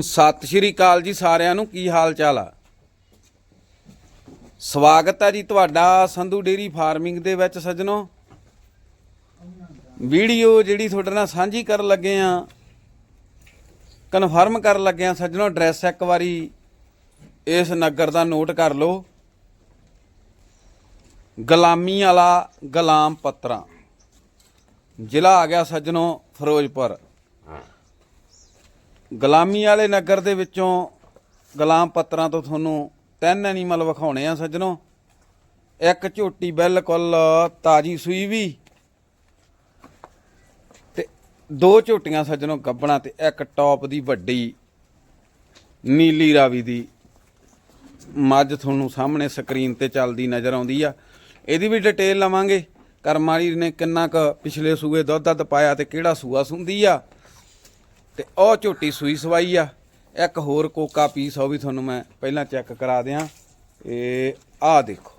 ਸਤਿ ਸ਼੍ਰੀ ਅਕਾਲ ਜੀ ਸਾਰਿਆਂ ਨੂੰ, ਕੀ ਹਾਲ ਚਾਲ ਆ? ਸਵਾਗਤ ਹੈ ਜੀ ਤੁਹਾਡਾ ਸੰਧੂ ਡੇਰੀ ਫਾਰਮਿੰਗ ਦੇ ਵਿੱਚ ਸੱਜਣੋ। ਵੀਡੀਓ ਜਿਹੜੀ ਤੁਹਾਡੇ ਨਾਲ ਸਾਂਝੀ ਕਰਨ ਲੱਗੇ ਆ ਕਨਫਰਮ ਕਰਨ ਲੱਗੇ ਆ ਸੱਜਣੋ ਐਡਰੈਸ ਇੱਕ ਵਾਰੀ ਇਸ ਨਗਰ ਦਾ ਨੋਟ ਕਰ ਲਓ। ਗੁਲਾਮੀ ਵਾਲਾ ਗੁਲਾਮ ਪੱਤਰਾ। ਜ਼ਿਲ੍ਹਾ ਆ ਗਿਆ ਸੱਜਣੋ, ਫਿਰੋਜ਼ਪੁਰ। ਗੁਲਾਮੀ ਵਾਲੇ ਨਗਰ ਦੇ ਵਿੱਚੋਂ ਗੁਲਾਮ ਪੱਤਰਾਂ ਤੋਂ ਤੁਹਾਨੂੰ ਤਿੰਨ ਐਨੀਮਲ ਵਿਖਾਉਣੇ ਆ ਸੱਜਣੋ। ਇੱਕ ਝੋਟੀ ਬਿਲਕੁਲ ਤਾਜੀ ਸੂਈ ਵੀ ਤੇ ਦੋ ਝੋਟੀਆਂ ਸੱਜਣੋ ਗੱਬਣਾ ਤੇ ਇੱਕ ਟੌਪ ਦੀ ਵੱਡੀ, ਨੀਲੀ ਰਾਵੀ ਦੀ। ਮੱਝ ਤੁਹਾਨੂੰ ਸਾਹਮਣੇ ਸਕਰੀਨ ਤੇ ਚੱਲਦੀ ਨਜ਼ਰ ਆਉਂਦੀ ਆ। ਇਹਦੀ ਵੀ ਡਿਟੇਲ ਲਵਾਂਗੇ। ਕਰਮ ਨੇ ਕਿੰਨਾ ਕੁ ਪਿਛਲੇ ਸੂਏ ਦੁੱਧ ਦੱਧ ਪਾਇਆ ਤੇ ਕਿਹੜਾ ਸੂਆ ਸੁੰਦੀ ਆ। ਤੇ ਉਹ ਝੋਟੀ ਸੂਈ ਸਵਾਈ ਆ। ਇੱਕ ਹੋਰ ਕੋਕਾ ਪੀਸ ਉਹ ਵੀ ਤੁਹਾਨੂੰ ਮੈਂ ਪਹਿਲਾਂ ਚੈੱਕ ਕਰਾ ਦਿਆਂ। ਇਹ ਆ ਦੇਖੋ।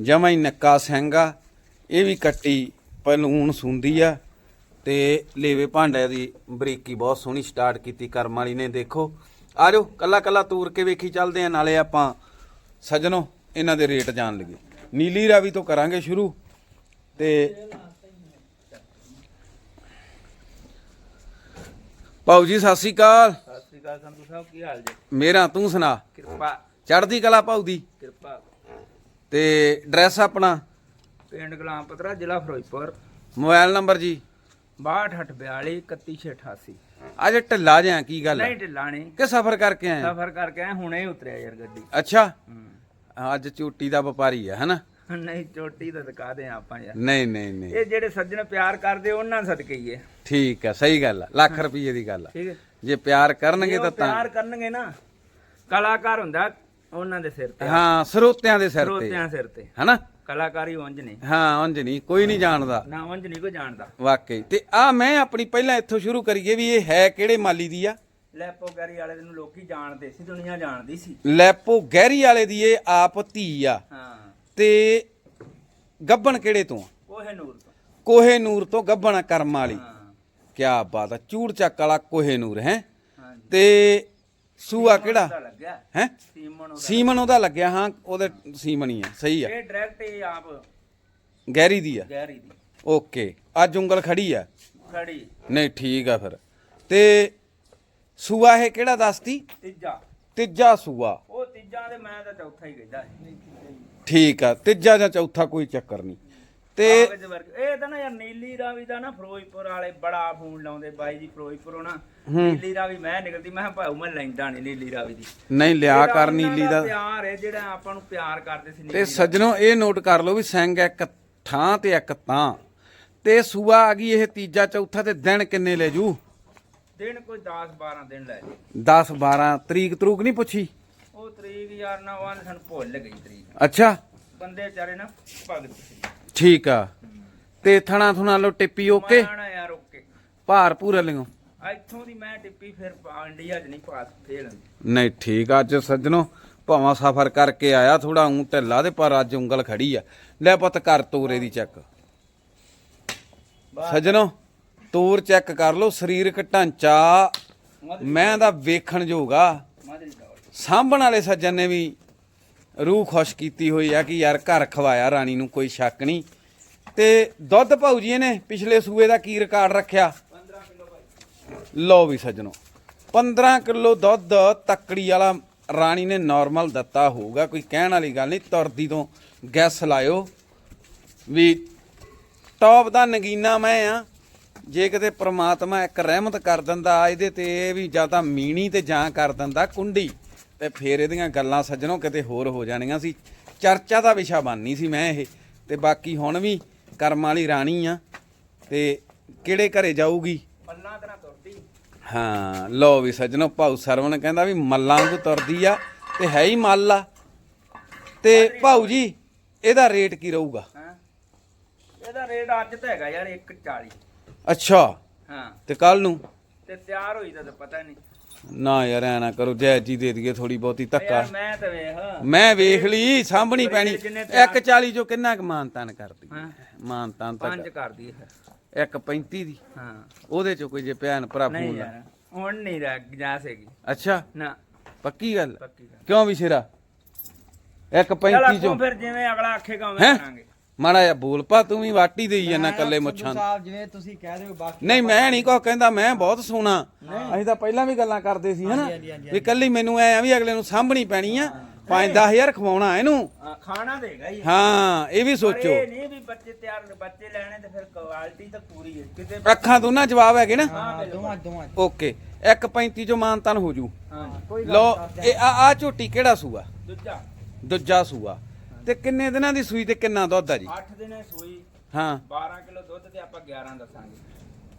ਜਮਾ ਹੀ ਨੱਕਾ ਸਿੰਘਾ ਇਹ ਵੀ ਕੱਟੀ ਪਹਿਲੂਣ ਸੁੰਦੀ ਆ। ਤੇ ਲੇਵੇ ਭਾਂਡੇ ਦੀ ਬਰੀਕੀ ਬਹੁਤ ਸੋਹਣੀ ਸਟਾਰਟ ਕੀਤੀ, ਕਰਮ ਵਾਲੀ ਨੇ ਦੇਖੋ। ਆ ਜਾਓ, ਕੱਲਾ ਕੱਲਾ ਤੂਰ ਕੇ ਵੇਖੀ ਚੱਲਦੇ ਆ। ਨਾਲੇ ਆਪਾਂ ਸਜਣੋ, ਇਹਨਾਂ ਦੇ ਰੇਟ ਜਾਣ ਲਗੇ। ਨੀਲੀ ਰਾਵੀ ਤੋਂ ਕਰਾਂਗੇ ਸ਼ੁਰੂ। ਤੇ ਭਾਊ ਜੀ ਸਤਿ ਸ੍ਰੀ ਅਕਾਲ। ਸਤਿ ਸ੍ਰੀ ਅਕਾਲ ਸੰਧੂ ਸਾਹਿਬ ਕੀ ਹਾਲ ਜੀ? ਮੇਰਾ ਤੂੰ ਸੁਣਾ। ਕਿਰਪਾ। ਚੜ੍ਹਦੀ ਕਲਾ ਭਾਊ ਦੀ? ਕਿਰਪਾ। ਤੇ ਐਡਰੈਸ ਆਪਣਾ? ਪਿੰਡ ਗੁਲਾਮਪੁਰਾ ਜ਼ਿਲ੍ਹਾ ਫਿਰੋਜ਼ਪੁਰ। ਮੋਬਾਈਲ ਨੰਬਰ ਜੀ? 6242 31688 ਅੱਜ ਢਿੱਲਾ ਜਿਹਾ ਕੀ ਗੱਲ ਹੈ? ਨਹੀਂ ਢਿਲਾਣੀ ਕਿ ਸਫ਼ਰ ਕਰਕੇ ਆਏ ਆ? ਸਫਰ ਕਰਕੇ ਆਏ ਹੁਣੇ ਹੀ ਉਤਰਿਆ ਯਾਰ ਗੱਡੀ। ਅੱਛਾ। ਹੂੰ। ਅੱਜ ਚੋਟੀ ਦਾ ਵਪਾਰੀ ਹੈ ਹਨਾ? ਨਹੀਂ ਚੋਟੀ ਤਾਂ ਦਿਖਾ ਦੇ ਆਪਾਂ ਯਾਰ। ਨਹੀਂ ਨਹੀਂ ਨਹੀਂ। ਇਹ ਜਿਹੜੇ ਸੱਜਣ ਪਿਆਰ ਕਰਦੇ ਉਹਨਾਂ ਸਦਕੇ ਹੀ ਹੈ। ਠੀਕ ਹੈ ਸਹੀ ਗੱਲ ਹੈ ਲੱਖ ਰੁਪਏ ਦੀ ਗੱਲ ਹੈ। ਠੀਕ ਹੈ। ਜੇ ਪਿਆਰ ਕਰਨਗੇ ਜੇ ਉਹ ਤਾਂ ਤਾਂ ਪਿਆਰ ਕਰਨਗੇ ਨਾ ਕਲਾਕਾਰ ਹੁੰਦਾ ਉਹਨਾਂ ਦੇ ਸਿਰ ਤੇ। ਹਾਂ ਸਰੋਤਿਆਂ ਦੇ ਸਿਰ ਤੇ। ਸਰੋਤਿਆਂ ਸਿਰ ਤੇ। ਹਨਾ? ਕਲਾਕਾਰੀ ਉਂਝ ਨਹੀਂ। ਹਾਂ ਉਂਝ ਨਹੀਂ ਕੋਈ ਨਹੀਂ ਜਾਣਦਾ। ਨਾ ਉਂਝ ਨਹੀਂ ਕੋਈ ਜਾਣਦਾ। ਵਾਕਈ। ਤੇ ਆ ਮੈਂ ਆਪਣੀ ਪਹਿਲਾਂ ਇੱਥੋਂ ਸ਼ੁਰੂ ਕਰੀਏ ਵੀ ਇਹ ਹੈ ਕਿਹੜੇ ਮਾਲੀ ਦੀ ਆ? ਲੈਪੋ ਗੈਰੀ ਵਾਲੇ ਨੂੰ ਲੋਕੀ ਜਾਣਦੇ ਸੀ ਦੁਨੀਆ ਜਾਣਦੀ ਸੀ। ਲੈਪੋ ਗਹਿਰੀ ਵਾਲੇ ਦੀ ਇਹ ਆਪ ਧੀ ਆ। ਹਾਂ। ਤੇ ਗੱਬਣ ਕਿਹੜੇ ਤੋਂ ਆ? ਕੋਹੇ ਨੂਰ ਤੋਂ। ਕੋਹੇ ਨੂਰ ਤੋਂ ਗੱਬਣ ਕਰਮ ਵਾਲੀ। ਹਾਂ। ਕਿਆ ਬਾਤ ਆ ਚੂੜ ਚੱਕ ਵਾਲਾ ਕੋਹੇ ਨੂਰ ਹੈ? ਹਾਂਜੀ। ਤੇ ਸੂਆ ਕਿਹੜਾ? ਲੱਗਿਆ। ਹੈ? ਸੀਮਨ ਉਹਦਾ ਸੀਮਨ ਉਹਦਾ ਲੱਗਿਆ ਹਾਂ ਉਹਦੇ ਸੀਮਨ ਹੀ ਆ ਸਹੀ ਆ। ਇਹ ਡਾਇਰੈਕਟ ਇਹ ਆਪ ਗਹਿਰੀ ਦੀ ਆ। ਗਹਿਰੀ ਦੀ। ਓਕੇ ਅੱਜ ਉਂਗਲ ਖੜੀ ਆ? ਖੜੀ। ਨਹੀਂ ਠੀਕ ਆ ਫਿਰ। ਤੇ ਸੂਆ ਇਹ ਕਿਹੜਾ ਦੱਸਤੀ? ਤੀਜਾ। ਤੀਜਾ ਸੂਆ। ਉਹ ਤੀਜਾ ਤੇ ਮੈਂ ਤਾਂ ਚੌਥਾ ਹੀ ਕਹਿੰਦਾ ਠੀਕ ਆ ਤੀਜਾ ਜਾਂ ਚੌਥਾ ਕੋਈ ਚੱਕਰ ਨਹੀਂ। ਤੇ ਇਹ ਤਾਂ ਨਾ ਯਾਰ ਨੀਲੀ ਰਾਵੀ ਦਾ ਨਾ ਫਿਰੋਜ਼ਪੁਰ ਵਾਲੇ ਬੜਾ ਫੋਨ ਲਾਉਂਦੇ ਬਾਈ ਜੀ ਫਿਰੋਜ਼ਪੁਰੋਂ ਨਾ। ਨੀਲੀ ਰਾਵੀ ਮੈਂ ਨਿਕਲਦੀ ਮੈਂ ਕਿਹਾ ਭਾਊ ਮੈਂ ਲੈਂਦਾ ਨਹੀਂ ਨੀਲੀ ਰਾਵੀ ਦੀ। ਨਹੀਂ ਲਿਆ ਕਰ ਨੀਲੀ ਦਾ ਪਿਆਰ ਹੈ ਜਿਹੜਾ ਆਪਾਂ ਨੂੰ ਪਿਆਰ ਕਰਦੇ ਸੀ ਤੇ ਸੱਜਣੋ ਇਹ ਨੋਟ ਕਰ ਲਓ ਵੀ ਸਿੰਘ ਇੱਕ ਥਾਂ ਤੇ ਇੱਕ ਤਾਂ। ਤੇ ਸੂਆ ਆ ਗਈ ਇਹ ਤੀਜਾ ਚੌਥਾ ਤੇ ਦਿਨ ਕਿੰਨੇ ਲੈ ਜੂ? ਦਿਨ ਕੋਈ 10 12 ਦਿਨ ਲੈ ਜੇ। 10 12 ਤਰੀਕ ਤਰੂਕ ਨਹੀਂ ਪੁੱਛੀ? ਉਹ ਤਰੀਕ ਯਾਰ ਨਾ ਉਹ ਸਾਨੂੰ ਭੁੱਲ ਗਈ ਤਰੀਕ। ਅੱਛਾ। ਬੰਦੇ ਵਿਚਾਰੇ ਨਾ ਭਗਤ ਸੀ ਠੀਕ ਆ। ਤੇ ਥਣਾ ਥੁਣਾ ਲੋ ਟਿੱਪੀ ਓਕੇ? ਮੈਂ ਆਣਾ ਯਾਰ ਓਕੇ। ਭਾਰ ਪੂਰਾ ਲਿਓ ਇੱਥੋਂ ਦੀ ਮੈਂ ਟਿੱਪੀ ਫਿਰ ਪਾ- ਇੰਡੀਆ 'ਚ ਨਹੀਂ ਪਾਸ ਫੇਲ ਨਹੀਂ ਠੀਕ ਆ ਅੱਜ ਸੱਜਣੋ ਭਾਵਾਂ ਸਫ਼ਰ ਕਰਕੇ ਆਇਆ ਥੋੜਾ ਉਂ ਢਿੱਲਾ ਤੇ ਪਰ ਅੱਜ ਉਂਗਲ ਖੜੀ ਆ। ਲੈ ਪੁੱਤ ਕਰ ਤੋਰੇ ਦੀ ਚੈੱਕ। ਸੱਜਣੋ ਤੋਰ ਚੈੱਕ ਕਰ ਲਓ ਸਰੀਰਕ ਢਾਂਚਾ ਮੈਂ ਦਾ ਵੇਖਣ ਜੋਗਾ ਸਾਂਭਣ ਵਾਲੇ ਸੱਜਣ ਨੇ ਵੀ ਰੂਹ ਖੁਸ਼ ਕੀਤੀ ਹੋਈ ਆ ਕਿ ਯਾਰ ਘਰ ਖਵਾਇਆ, ਰਾਣੀ ਨੂੰ ਕੋਈ ਸ਼ੱਕ ਨਹੀਂ। ਤੇ ਦੁੱਧ ਭਾਉ ਜੀ ਨੇ ਪਿਛਲੇ ਸੂਏ ਦਾ ਕੀ ਰਿਕਾਰਡ ਰੱਖਿਆ? 15 ਕਿਲੋ ਭਾਈ ਲਓ ਵੀ ਸੱਜਣੋ 15 ਕਿਲੋ ਦੁੱਧ ਤੱਕੜੀ ਵਾਲਾ ਰਾਣੀ ਨੇ ਨਾਰਮਲ ਦਿੱਤਾ ਹੋਊਗਾ, ਕੋਈ ਕਹਿਣ ਵਾਲੀ ਗੱਲ ਨਹੀਂ। ਤੁਰਦੀ ਤੋਂ ਗੈਸ ਲਾਇਓ ਵੀ ਟੌਪ ਦਾ ਨਗੀਨਾ ਮੈਂ ਆ। ਜੇ ਕਿਤੇ ਪ੍ਰਮਾਤਮਾ ਇੱਕ ਰਹਿਮਤ ਕਰ ਦਿੰਦਾ, ਇਹਦੇ ਤੇ ਵੀ ਜਾਂ ਤਾਂ ਮੀਣੀ ਤੇ ਜਾਂ ਕਰ ਦਿੰਦਾ ਕੁੰਡੀ। ਤੇ ਫੇਰ ਇਹਦੀਆਂ ਗੱਲਾਂ ਸੱਜਣੋ ਕਿਤੇ ਹੋਰ ਹੋ ਜਾਣੀਆਂ ਸੀ। ਚਰਚਾ ਦਾ ਵਿਸ਼ਾ ਬਣਨੀ ਸੀ ਮੈਂ ਇਹ। ਤੇ ਬਾਕੀ ਹੁਣ ਵੀ ਕਰਮ ਵਾਲੀ ਰਾਣੀ ਆ। ਤੇ ਕਿਹੜੇ ਘਰੇ ਜਾਊਗੀ? ਪੱਲਾ ਤੇ ਨਾ ਤੁਰਦੀ। ਹਾਂ ਲੋ ਵੀ ਸੱਜਣੋ ਭਾਊ ਸਰਵਣ ਕਹਿੰਦਾ ਵੀ ਮੱਲਾਂ ਵਾਂਗੂ ਤੁਰਦੀ ਆ ਤੇ ਹੈ ਹੀ ਮੱਲ ਆ। ਤੇ ਭਾਊ ਜੀ ਇਹਦਾ ਰੇਟ ਕੀ ਰਹੂਗਾ? ਇਹਦਾ ਰੇਟ ਅੱਜ ਤਾਂ ਹੈਗਾ ਯਾਰ 140 ਅੱਛਾ। ਹਾਂ। ਤੇ ਕੱਲ ਨੂੰ? ਤੇ ਤਿਆਰ ਹੋਈ ਤਾਂ ਪਤਾ ਨਹੀਂ। ਨਾ ਯਾਰ ਐ ਨਾ ਕਰੋ ਜੈ ਜੀ ਦੇ ਦਈਏ ਥੋੜੀ ਬਹੁਤੀ ਧੱਕਾ। ਯਾਰ ਮੈਂ ਤਾਂ ਵੇਖ। ਮੈਂ ਵੇਖ ਲਈ ਸਾਂਭਣੀ ਪੈਣੀ। ਜਿੰਨੇ ਤਿਆਰ- 140 ਜੋ ਕਿੰਨਾ ਕੁ ਮਾਨਤਾਨ ਕਰਦੀ ਹਾਂ? ਮਾਨਤਾਨ ਪੰਜ ਤੱਕ ਕਰਦੀ ਹੈ। 135 ਦੀ? ਹਾਂ। ਉਹਦੇ ਚ ਕੋਈ ਜੇ ਭੈਣ ਭਰਾ ਨਹੀਂ ਫੋਨ ਯਾਰ ਹੁਣ ਨਹੀਂ ਰਹਿ ਜਾ ਸੇਗੀ। ਅੱਛਾ। ਨਾ। ਪੱਕੀ ਗੱਲ? ਪੱਕੀ ਗੱਲ। ਕਿਉਂ ਵੀ ਸ਼ੇਰਾ? ਇੱਕ ਚਲ 35 ਅੱਗੋਂ ਚੋਂ। ਫਿਰ ਜਿਵੇਂ ਅਗਲਾ ਆਖੇਗਾ ਉਵੇਂ ਹੈਂ? ਕਰਾਂਗੇ। ਮਾੜਾ ਜਿਹਾ ਬੋਲ ਪਾ ਤੂੰ ਵੀ ਵਾਟੀ ਦੇਈ ਜਾਂਦਾ ਕੱਲੇ ਮੁੱਛਾਂ ਨੂੰ। ਸਾਹਿਬ ਜਿਵੇਂ ਤੁਸੀਂ ਕਹਿ ਰਹੇ ਹੋ ਬਾਕੀ ਨਹੀਂ ਮੈਂ ਨਹੀਂ ਕੋ ਕਹਿੰਦਾ ਮੈਂ ਬਹੁਤ ਸੋਹਣਾ। ਅਸੀਂ ਤਾਂ ਪਹਿਲਾਂ ਵੀ ਗੱਲਾਂ ਕਰਦੇ ਸੀ ਹਨਾ? ਹਾਂਜੀ, ਹਾਂਜੀ, ਵੀ ਕੱਲੀ ਮੈਨੂੰ ਐ ਆ ਵੀ ਅਗਲੇ ਨੂੰ ਸਾਂਭਣੀ ਪੈਣੀ ਆ 5-10000 ਖਵਾਉਣਾ ਇਹਨੂੰ। ਖਾਣਾ ਦੇਗਾ ਹੀ ਹਾਂ ਇਹ ਵੀ ਪਰ ਸੋਚੋ। ਇਹ ਨਹੀਂ ਵੀ ਬੱਚੇ ਤਿਆਰ ਬੱਚੇ ਲੈਣੇ ਤੇ ਫਿਰ ਕੁਆਲਿਟੀ ਤਾਂ ਪੂਰੀ ਹੈ। ਕਿਤੇ ਅੱਖਾਂ ਦੋਨਾਂ ਜਵਾਬ ਹੈਗੇ ਨਾ। ਹਾਂ ਦੋਵਾਂ ਦੋਵਾਂ ਓਕੇ ਇੱਕ 35 ਚੋਂ ਮਾਨਤਨ ਹੋ ਜੂ। ਹਾਂ ਕੋਈ ਗੱਲ ਲੋ ਨਹੀਂ ਕਰਦੇ ਇਹ ਆ ਆ ਝੋਟੀ ਕਿਹੜਾ ਸੂਆ? ਦੂਜਾ। ਦੂਜਾ ਸੂਆ। ਤੇ ਕਿੰਨੇ ਦਿਨਾਂ ਦੀ ਸੂਈ ਤੇ ਕਿੰਨਾ ਦੁੱਧ ਆ ਜੀ? 8 ਦਿਨੇ ਸੂਈ ਹਾਂ। 12 ਕਿਲੋ ਦੁੱਧ ਤੇ ਆਪਾਂ 11 ਦੱਸਾਂਗੇ।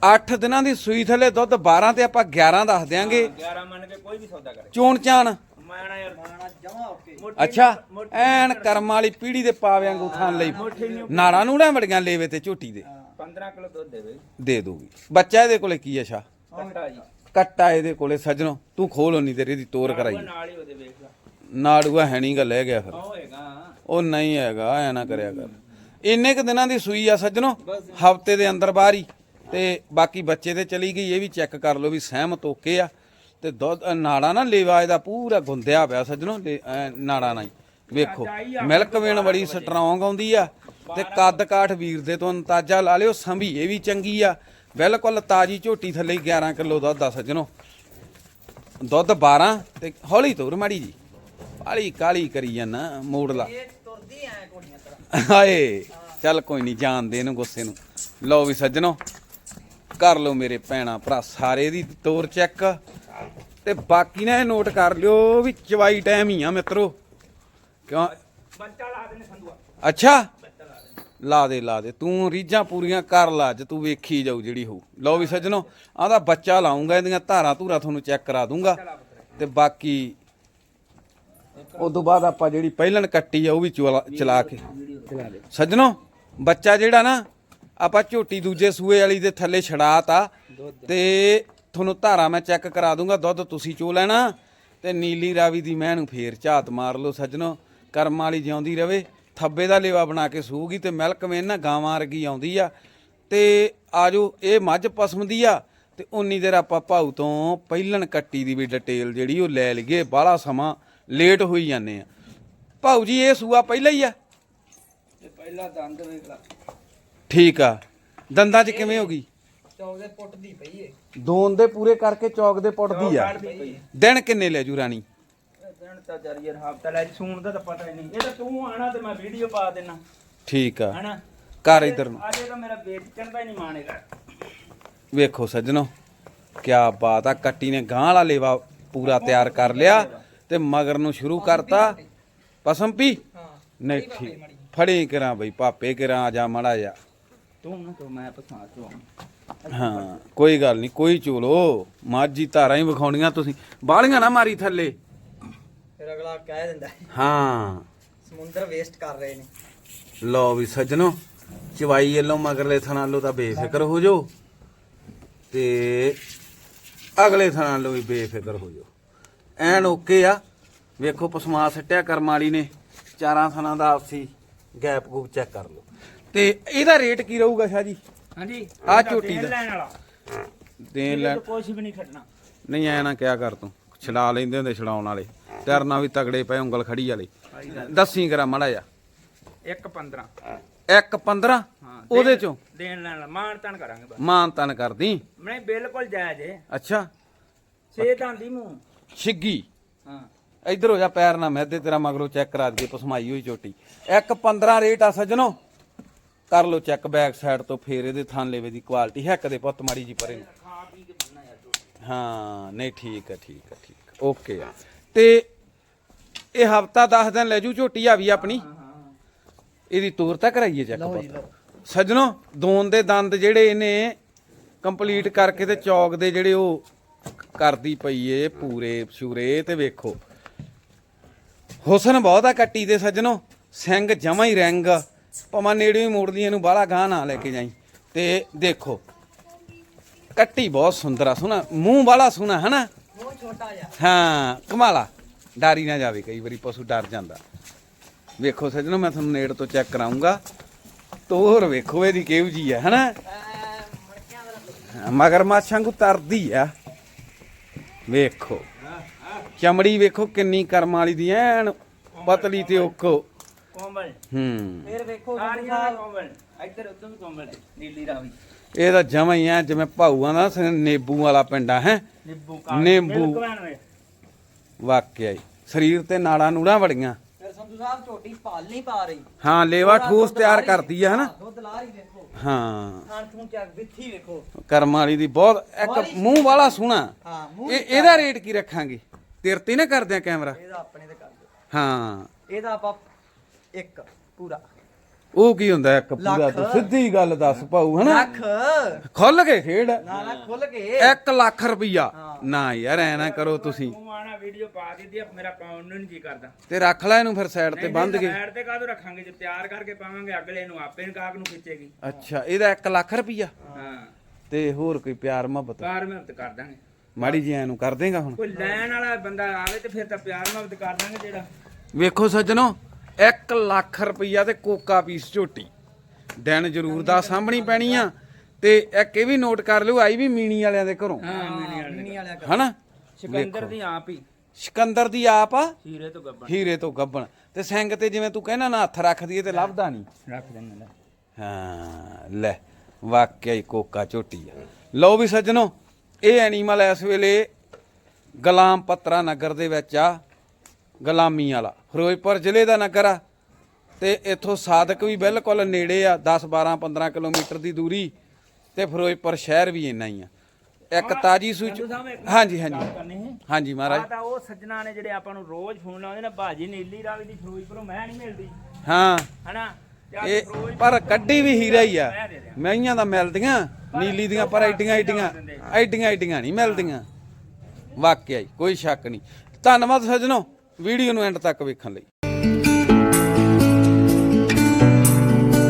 8 ਦਿਨਾਂ ਦੀ ਸੂਈ ਥੱਲੇ ਦੁੱਧ 12 ਤੇ ਆਪਾਂ 11 ਦੱਸ ਦਿਆਂਗੇ। 11 ਮੰਨ ਕੇ ਕੋਈ ਵੀ ਸੌਦਾ ਕਰੇ। ਚੋਣ ਚਾਣ। ਮੈਂ ਨਾ ਯਾਰ ਖਾਣਾ ਜਮਾ ਓਕੇ। ਅੱਛਾ ਐਨ ਕਰਮ ਵਾਲੀ ਪੀੜੀ ਦੇ ਪਾਵਿਆਂ ਨੂੰ ਖਾਣ ਲਈ। ਨਾੜਾਂ ਨੂੜਾਂ ਵੜੀਆਂ ਲੇਵੇ ਤੇ ਝੋਟੀ ਦੇ। 15 ਕਿਲੋ ਦੁੱਧ ਦੇ ਬਈ। ਦੇ ਦੂਗੀ ਬੱਚਾ ਇਹਦੇ ਕੋਲੇ ਕੀ ਅੱਛਾ ਕੱਟਾ ਜੀ। ਕੱਟਾ ਇਹਦੇ ਕੋਲੇ ਸੱਜਣੋ ਤੂੰ ਖੋਲ ਉਨੀ ਤੇਰੀ ਦੀ ਤੋਰ ਕਰਾਈ। ਨਾਲ ਹੀ ਉਹਦੇ ਵੇਖ ਲਾ। ਨਾੜੂਆ ਹੈ ਨਹੀਂ ਗਾ ਲੈ ਗਿਆ ਫਿਰ। ਉਹ ਨਹੀਂ ਹੈਗਾ ਐ ਨਾ ਕਰਿਆ ਕਰ। ਇੰਨੇ ਕ ਦਿਨਾਂ ਦੀ ਸੂਈ ਆ ਸੱਜਣੋ ਹਫ਼ਤੇ ਦੇ ਅੰਦਰ ਬਾਹਰ। ਹੀ ਤੇ ਬਾਕੀ ਬੱਚੇ ਤੇ ਚਲੀ ਗਈ ਇਹ ਵੀ ਚੈੱਕ ਕਰ ਲਓ ਵੀ ਸਹਿਮਤ ਓਕੇ ਆ। ਤੇ ਦੁੱਧ ਨਾੜਾ ਨਾ ਲੇਵਾ ਇਹਦਾ ਪੂਰਾ ਗੁੰਦਿਆ ਪਿਆ ਸੱਜਣੋ ਲੈ, ਐਂ ਨਾੜਾ ਨਾਲ ਹੀ। ਵੇਖੋ ਮਿਲਕ ਵੇਣ ਬੜੀ ਸਟਰੋਂਗ ਆਉਂਦੀ ਆ। ਤੇ ਕੱਦ ਕਾਠ ਵੀਰ ਦੇ ਤੋਂ ਅੰਦਾਜ਼ਾ ਲਾ ਲਿਓ ਸੰਭੀ ਇਹ ਵੀ ਚੰਗੀ ਆ। ਬਿਲਕੁਲ ਤਾਜੀ ਝੋਟੀ ਥੱਲੇ ਹੀ 11 ਕਿਲੋ ਦੁੱਧ ਆ ਸੱਜਣੋ। ਦੁੱਧ 12 ਤੇ ਹੌਲੀ ਤੋਰ ਮਾੜੀ ਜੀ। ਕਾਲੀ ਕਾਲੀ ਕਰੀ ਜਾਨਾ ਮੋੜ ਲਾ ਐ ਤਰ੍ਹਾਂ ਹਾਏ ਚੱਲ ਕੋਈ ਨਹੀਂ ਜਾਣਦੇ ਇਹਨੂੰ ਗੁੱਸੇ ਨੂੰ। ਲਓ ਵੀ ਸੱਜਣੋ ਕਰ ਲਓ ਮੇਰੇ ਭੈਣਾ ਭਰਾ ਸਾਰੇ ਦੀ ਤੋਰ ਚੈੱਕ। ਤੇ ਬਾਕੀ ਨਾ ਇਹ ਨੋਟ ਕਰ ਲਿਓ ਵੀ ਚਵਾਈ ਟਾਈਮ ਹੀ ਆ ਮਿੱਤਰੋ। ਕਿਉਂ? ਬੱਚਾ ਲਾ ਦੇਣੇ ਸੰਧੂਆ। ਅੱਛਾ? ਲਾ ਦੇ ਲਾ ਦੇ। ਤੂੰ ਰੀਝਾਂ ਪੂਰੀਆਂ ਕਰ ਲਾ ਅੱਜ ਤੂੰ ਵੇਖੀ ਜਾਊ ਜਿਹੜੀ ਹੋਊ। ਲਓ ਵੀ ਸੱਜਣੋ ਆਂਦਾ ਬੱਚਾ ਲਾਉਂਗਾ ਇਹਦੀਆਂ ਧਾਰਾਂ ਧੂਰਾ ਤੁਹਾਨੂੰ ਚੈੱਕ ਕਰਾ ਦੂੰਗਾ। ਤੇ ਬਾਕੀ ਉਦੋਂ ਬਾਅਦ ਆਪਾਂ ਜਿਹੜੀ ਪਹਿਲਣ ਕੱਟੀ ਆ, ਉਹ ਵੀ ਚਲਾ ਚਲਾ ਕੇ। ਚਲਾ ਦੇ ਸੱਜਣੋ, ਬੱਚਾ ਜਿਹੜਾ ਨਾ, ਆਪਾਂ ਝੋਟੀ ਦੂਜੇ ਸੂਏ ਵਾਲੀ ਦੇ ਥੱਲੇ ਛੜਾਤਾ ਤੇ ਤੁਹਾਨੂੰ ਧਾਰਾ ਮੈਂ ਚੈੱਕ ਕਰਾ ਦੂੰਗਾ, ਦੁੱਧ ਤੁਸੀਂ ਚੋ ਲੈਣਾ ਤੇ ਨੀਲੀ ਰਾਵੀ ਦੀ ਮੈਂ ਨੂੰ ਫੇਰ ਝਾਤ ਮਾਰ ਲਓ ਸੱਜਣੋ। ਕਰਮ ਵਾਲੀ ਜਿਉਂਦੀ ਰਵੇ, ਥੱਬੇ ਦਾ ਲੇਵਾ ਬਣਾ ਕੇ ਸੂਗੀ ਤੇ ਮਿਲਕ ਵੇਨ ਨਾ ਗਾਵਾਂ ਵਰਗੀ ਆਉਂਦੀ ਆ। ਤੇ ਆਜੋ, ਇਹ ਮੱਝ ਪਸਮ ਦੀ ਆ ਤੇ ਉਨੀ ਦੇਰ ਆਪਾਂ ਭਾਊ ਤੋਂ ਪਹਿਲਣ ਕੱਟੀ ਦੀ ਵੀ ਡਿਟੇਲ ਜਿਹੜੀ ਉਹ ਲੈ ਲਈਏ, ਬਾਹਲਾ ਸਮਾਂ ਲੇਟ ਹੋਈ ਜਾਂਦੇ ਆ। ਭਾਊ ਜੀ ਇਹ ਸੂਆ ਪਹਿਲਾਂ ਹੀ ਆ? ਤੇ ਪਹਿਲਾ ਦੰਦ ਵੇਖ ਲਾ। ਠੀਕ ਆ। ਦੰਦਾਂ 'ਚ ਕਿਵੇਂ ਹੋ ਗਈ? ਚੌਕ ਦੇ ਪੁੱਟ ਦੀ ਪਈ ਏ। ਦੋਨ ਦੇ ਪੂਰੇ ਕਰਕੇ ਚੌਕ ਦੇ ਪੁੱਟਦੀ ਆ। ਪਈ ਦਿਨ ਕਿੰਨੇ ਲੈ ਜੂ ਰਾਣੀ? ਦਿਨ ਤਾਂ ਜਰ ਯਾਰ ਹਫਤਾ ਲੈ ਸੂਣ ਦਾ ਤਾਂ ਪਤਾ ਹੀ ਨਹੀਂ। ਇਹ ਤਾਂ ਤੂੰ ਆਣਾ ਤੇ ਮੈਂ ਵੀਡੀਓ ਪਾ ਦੇਣਾ। ਠੀਕ ਆ। ਹਨਾ? ਘਰ ਇਧਰ ਨੂੰ। ਅਜੇ ਤਾਂ ਮੇਰਾ ਵੇਚਣ ਦਾ ਹੀ ਨਹੀਂ ਮਾਣੇਗਾ। ਵੇਖੋ ਸੱਜਣੋ ਕਿਆ ਬਾਤ ਆ। ਕੱਟੀ ਨੇ ਗਾਂ ਵਾਲਾ ਲੇਵਾ ਪੂਰਾ ਤਿਆਰ ਕਰ ਲਿਆ। ਤੇ ਮਗਰ ਨੂੰ ਸ਼ੁਰੂ ਕਰਤਾ। ਪਸਮ ਪੀ? ਹਾਂ ਨਹੀਂ ਠੀਕ ਫੜੀ ਕਰਾਂ ਬਈ ਪਾਪੇ ਕਰਾਂ ਆ ਜਾ ਮੜਾ ਜਾ ਤੂੰ ਨਾ ਤੂੰ ਮੈਂ ਪਸਾ ਤੂੰ। ਹਾਂ ਕੋਈ ਗੱਲ ਨਹੀਂ ਕੋਈ ਚੋਲੋ। ਮਾਝੀ ਧਾਰਾਂ ਹੀ ਵਿਖਾਉਣੀਆਂ ਤੁਸੀਂ। ਬਾਲੀਆਂ ਨਾ ਮਾਰੀ ਥੱਲੇ। ਫਿਰ ਅਗਲਾ ਕਹਿ ਦਿੰਦਾ ਹਾਂ। ਸਮੁੰਦਰ ਵੇਸਟ ਕਰ ਰਹੇ ਨੇ। ਲਓ ਵੀ ਸੱਜਣੋ ਚਵਾਈ ਵੱਲੋਂ ਮਗਰਲੇ ਥਣਾਂ ਲੋ ਤਾਂ ਬੇਫਿਕਰ ਹੋ ਜਾਓ। ਤੇ ਅਗਲੇ ਥਣਾਂ ਲੋ ਵੀ ਬੇਫਿਕਰ ਹੋ ਜਾਓ। ਐਨ ਓਕੇ ਆ। ਵੇਖੋ ਪਸਮਾ ਸੱਟਿਆ ਕਰਮ ਵਾਲੀ ਨੇ। ਚਾਰਾਂ ਥਣਾਂ ਦਾ ਆਪਸੀ ਗੈਪ ਗੂਪ ਚੈੱਕ ਕਰ ਲਓ। ਤੇ ਇਹਦਾ ਰੇਟ ਕੀ ਰਹੂਗਾ ਸ਼ਾਹ ਜੀ? ਹਾਂਜੀ। ਆਹ ਝੋਟੀ ਦਾ। ਲੈਣ ਵਾਲਾ। ਦੇਣ ਲੈ ਕੁਝ ਵੀ ਨਹੀਂ ਖੜਨਾ ਨਹੀਂ ਐ ਨਾ ਕਿਆ ਕਰ ਤੂੰ। ਛਡਾ ਲੈਂਦੇ ਹੁੰਦੇ ਛਡਾਉਣ ਵਾਲੇ। ਤੇਰਨਾ ਵੀ ਤਗੜੇ ਪਏ ਉਂਗਲ ਖੜੀ ਵਾਲੇ। ਦੱਸੀ ਕਰਾ ਮੜਾ ਜਾ 1 15 ਇੱਕ 15 ਹਾਂ ਉਹਦੇ ਚੋਂ? ਦੇਣ ਲੈਣ ਵਾਲਾ। ਮਾਣ ਤਾਣ ਕਰਾਂਗੇ ਬਸ। ਮਾਨ ਤਨ ਕਰਦੀ। ਨਹੀਂ ਬਿਲਕੁਲ ਜਾਇਜ਼ ਹੈ ਅੱਛਾ। ਸੇ ਦੰਦੀ ਮੂੰਹ। ਛਿੱਗੀ। ਹਾਂ। ਇੱਧਰ ਹੋ ਜਾ ਪੈਰ ਨਾ ਮਹਿਦੇ ਤੇਰਾ ਮਗਰੋਂ ਚੈੱਕ ਕਰਾ ਦਈਏ ਪਸਮਾਈ ਹੋਈ ਚੋਟੀ। ਇੱਕ 15 ਰੇਟ ਆ ਸੱਜਣੋ। ਕਰ ਲਓ ਚੈੱਕ ਬੈਕ ਸਾਈਡ ਤੋਂ ਫੇਰ ਇਹਦੇ ਥਾਂ ਲੇਵੇ ਦੀ ਕੁਆਲਿਟੀ ਹੈ ਕਦੇ ਪੁੱਤ ਮਾੜੀ ਜੀ ਪਰੇ। ਹਾਂ ਨਹੀਂ ਠੀਕ ਹੈ ਠੀਕ ਹੈ ਠੀਕ ਓਕੇ ਆ। ਤੇ ਇਹ ਹਫਤਾ 10 ਦਿਨ ਲੈ ਜੂ ਝੋਟੀ ਆ ਵੀ ਆਪਣੀ। ਇਹਦੀ ਤੋਰ ਤਾਂ ਕਰਾਈਏ ਚੈੱਕ ਪੁੱਤ। ਸੱਜਣੋ ਦੋਨ ਦੇ ਦੰਦ ਜਿਹੜੇ ਇਹਨੇ ਕੰਪਲੀਟ ਕਰਕੇ ਤੇ ਚੌਕ ਦੇ ਜਿਹੜੇ ਉਹ ਕਰਦੀ ਪਈ ਏ ਪੂਰੇ ਸ਼ੂਰੇ ਤੇ ਵੇਖੋ। ਹੁਸਨ ਬਹੁਤ ਆ ਕੱਟੀ ਦੇ ਸੱਜਣੋ ਸਿੰਘ ਜਮਾ ਹੀ ਰੰਗ ਪਮਾ ਨੇੜੇ ਹੀ ਮੋੜਦੀ ਇਹਨੂੰ ਬਾਹਲਾ ਗਾਂ ਨਾ ਲੈ ਕੇ ਜਾਈ। ਤੇ ਦੇਖੋ ਕੱਟੀ ਬਹੁਤ ਸੁੰਦਰ ਆ ਸੋਹਣਾ ਮੂੰਹ ਬਾਹਲਾ ਸੋਹਣਾ ਹਨਾ? ਉਹ ਛੋਟਾ ਜਿਹਾ। ਹਾਂ ਕਮਾਲਾ। ਡਾਰੀ ਨਾ ਜਾਵੇ ਕਈ ਵਾਰੀ ਪਸ਼ੂ ਡਰ ਜਾਂਦਾ। ਵੇਖੋ ਸੱਜਣੋ ਮੈਂ ਤੁਹਾਨੂੰ ਨੇੜ ਤੋਂ ਚੈੱਕ ਕਰਾਉਂਗਾ ਤੋਰ ਵੇਖੋ ਇਹਦੀ ਕਿਹੋ ਜੀ ਆ ਹਨਾ? ਮਗਰ ਮਾਛਾਂ ਨੂੰ ਤਰਦੀ ਆ। ਵੇਖੋ। ਚਮੜੀ ਵੇਖੋ ਕਿੰਨੀ ਕਰਮ ਵਾਲੀ ਦੀ ਐਨ ਪਤਲੀ ਤੇ ਔਖੋ। ਕੋਮਲ। ਹੂੰ। ਫਿਰ ਵੇਖੋ ਕੋਮਲ। ਇੱਧਰ ਉਧਰ ਵੀ ਕੋਮਲ ਨੀਲੀ ਰਾਵੀ। ਇਹ ਤਾਂ ਜਮਾ ਹੀ ਐ ਜਿਵੇਂ ਭਾਊਆਂ ਦਾ ਨੇਬੂ ਵਾਲਾ ਪਿੰਡਾ ਹੈ? ਨਿੰਬੂ ਨਿੰਬੂ। ਵਾਕਿਆ ਹੀ ਸਰੀਰ ਤੇ ਨਾੜਾਂ ਨੂੜਾਂ ਵੜੀਆਂ। ਫਿਰ ਸੰਧੂ ਸਾਹਿਬ ਝੋਟੀ ਪਾਲ ਨਹੀਂ ਪਾ ਰਹੀ। ਹਾਂ ਲੇਵਾ ਠੋਸ ਤਿਆਰ ਕਰਦੀ ਆ ਹਨਾ? ਦੁੱਧ ਲਾ ਰਹੀ ਵੇਖੋ ਹਾਂ। ਖਾਣ ਖੂਨ ਚੱਕ ਵਿੱਥੀ ਵੇਖੋ। ਕਰਮ ਵਾਲੀ ਦੀ ਬਹੁਤ ਇੱਕ ਮੂੰਹ ਵਾਲਾ ਸੋਹਣਾ। ਹਾਂ ਮੂੰਹ ਇਹ ਇਹਦਾ ਰੇਟ ਕੀ ਰੱਖਾਂਗੇ? ਤੇਰੇ ਤੇ ਨਾ ਕਰਦੇ ਆ ਕੈਮਰਾ। ਇਹਦਾ ਆਪਣੇ ਤੇ ਕਰ ਦਿਓ। ਹਾਂ। ਇਹਦਾ ਆਪਾਂ ਇੱਕ ਪੂਰਾ। ਉਹ ਕੀ ਹੁੰਦਾ ਇੱਕ ਪੂਰਾ। ਤੂੰ ਸਿੱਧੀ ਗੱਲ ਦੱਸ ਪਾਉ ਹਨਾ? ਲੱਖ। ਖੁੱਲ ਕੇ ਖੇਡ। ਨਾ ਨਾ ਖੁੱਲ ਕੇ। 1 ਲੱਖ ਰੁਪਈਆ। ਨਾ ਯਾਰ ਐ ਨਾ ਕਰੋ ਤੁਸੀਂ। ਵੀਡੀਓ ਪਾ ਦਿੱਤੀ ਆ, ਮੇਰਾ ਪਾਉਣ ਨੂੰ ਨਹੀਂ ਜੀ ਕਰਦਾ। ਤੇ ਰੱਖ ਲੈ ਇਹਨੂੰ ਫਿਰ ਸਾਈਡ ਤੇ ਬੰਦ ਕੇ? ਸਾਈਡ ਤੇ ਕਾਹਦੋਂ ਰੱਖਾਂਗੇ? ਜੇ ਤਿਆਰ ਕਰਕੇ ਪਾਵਾਂਗੇ ਅਗਲੇ ਨੂੰ ਆਪੇ ਨੂੰ ਕਾਕ ਨੂੰ ਖਿੱਚੇਗੀ। ਅੱਛਾ ਇਹਦਾ 1 ਲੱਖ ਰੁਪਈਆ? ਹਾਂ। ਤੇ ਹੋਰ ਕੋਈ ਪਿਆਰ ਮੁਹੱਬਤ? ਪਿਆਰ ਮੁਹੱਬਤ ਕਰ ਦਾਂਗੇ। ਮਾੜੀ ਜੀ ਐਨੂੰ ਕਰ ਦੇਗਾ ਹੁਣ? ਕੋਈ ਲੈਣ ਵਾਲਾ ਬੰਦਾ ਆਵੇ ਤੇ ਫਿਰ ਤਾਂ ਪਿਆਰ ਮੁਹੱਬਤ ਕਰ ਦਾਂਗੇ ਜਿਹੜਾ। ਵੇਖੋ ਸੱਜਣੋ 1 ਲੱਖ ਰੁਪਈਆ ਤੇ ਕੋਕਾ ਪੀਸ ਝੋਟੀ। ਦਿਨ ਜ਼ਰੂਰ ਦਾ ਸਾਹਮਣੀ ਪੈਣੀ ਆ ਤੇ ਇੱਕ ਇਹ ਵੀ ਨੋਟ ਕਰ ਲਿਓ ਆਈ ਵੀ ਮੀਣੀ ਵਾਲਿਆਂ ਦੇ ਘਰੋਂ। ਹਾਂ ਮਿੰਨੀ ਵਾਲਿਆ ਕਰ ਹਨਾ? ਸਿਕੰਦਰ ਦੀ ਆਪ ਹੀ। ਸਿਕੰਦਰ ਦੀ ਆਪ ਆ? ਹੀਰੇ ਤੋਂ ਗੱਬਣ। ਹੀਰੇ ਤੋਂ ਗੱਬਣ। ਤੇ ਸਿੰਘ ਤੇ ਜਿਵੇਂ ਤੂੰ ਕਹਿਣਾ ਨਾ ਹੱਥ ਰੱਖ ਦਈਏ ਤੇ ਲੱਭਦਾ ਨਹੀਂ। ਰੱਖ ਦਿੰਦਾ। ਹਾਂ ਲੈ ਵਾਕਿਆ ਹੀ ਕੋਕਾ ਝੋਟੀ ਆ। ਲਓ ਵੀ ਸੱਜਣੋ ਇਹ ਐਨੀਮਲ ਇਸ ਵੇਲੇ ਗੁਲਾਮ ਪੱਤਰਾ ਨਗਰ ਦੇ ਵਿੱਚ ਆ ਗੁਲਾਮੀ ਵਾਲਾ। ਫਿਰੋਜ਼ਪੁਰ ਜ਼ਿਲ੍ਹੇ ਦਾ ਨਗਰ ਆ। ਤੇ ਇੱਥੋਂ ਸਾਦਕ ਵੀ ਬਿਲਕੁਲ ਨੇੜੇ ਆ 10 12 15 ਕਿਲੋਮੀਟਰ ਦੀ ਦੂਰੀ। ਤੇ ਫਿਰੋਜ਼ਪੁਰ ਸ਼ਹਿਰ ਵੀ ਇੰਨਾ ਹੀ ਆ। ਇੱਕ ਤਾਜੀ ਸੂਚ ਸੰਧੂ ਸਾਹਿਬ ਇੱਕ ਹਾਂਜੀ ਗੱਲ ਹਾਂਜੀ। ਕਰਨੀ ਸੀ। ਹਾਂਜੀ ਆ ਮਹਾਰਾਜ ਤਾਂ ਉਹ ਸੱਜਣਾ ਨੇ ਜਿਹੜੇ ਆਪਾਂ ਨੂੰ ਰੋਜ਼ ਫੋਨ ਲਾਉਂਦੇ ਨੇ ਬਾਜੀ ਨੀਲੀ ਰਾਵੀ ਦੀ ਫਿਰੋਜ਼ਪੁਰੋਂ ਮੈਂ ਨਹੀਂ ਮਿਲਦੀ। ਹਾਂ। ਹਨਾ? ਤੇ ਅੱਜ ਇਹ ਫਿਰੋਜ਼ਪੁਰ ਪਰ ਕੱਢੀ ਵੀ ਹੀਰਾ ਹੀ ਆ। ਮੈਂ ਦੇ ਦਿਆਂ। ਮਹੀਆਂ ਦਾ ਮਿਲਦੀਆਂ ਨੀਲੀ ਦੀਆਂ ਪਰ ਐਡੀਆਂ ਐਡੀਆਂ। ਐਡੀਆਂ ਐਡੀਆਂ ਨਹੀਂ ਮਿਲਦੀਆਂ। ਵਾਕਿਆ ਹੀ ਕੋਈ ਸ਼ੱਕ ਨਹੀਂ। ਧੰਨਵਾਦ ਸੱਜਣੋ ਵੀਡੀਓ ਨੂੰ ਐਂਡ ਤੱਕ ਵੇਖਣ ਲਈ।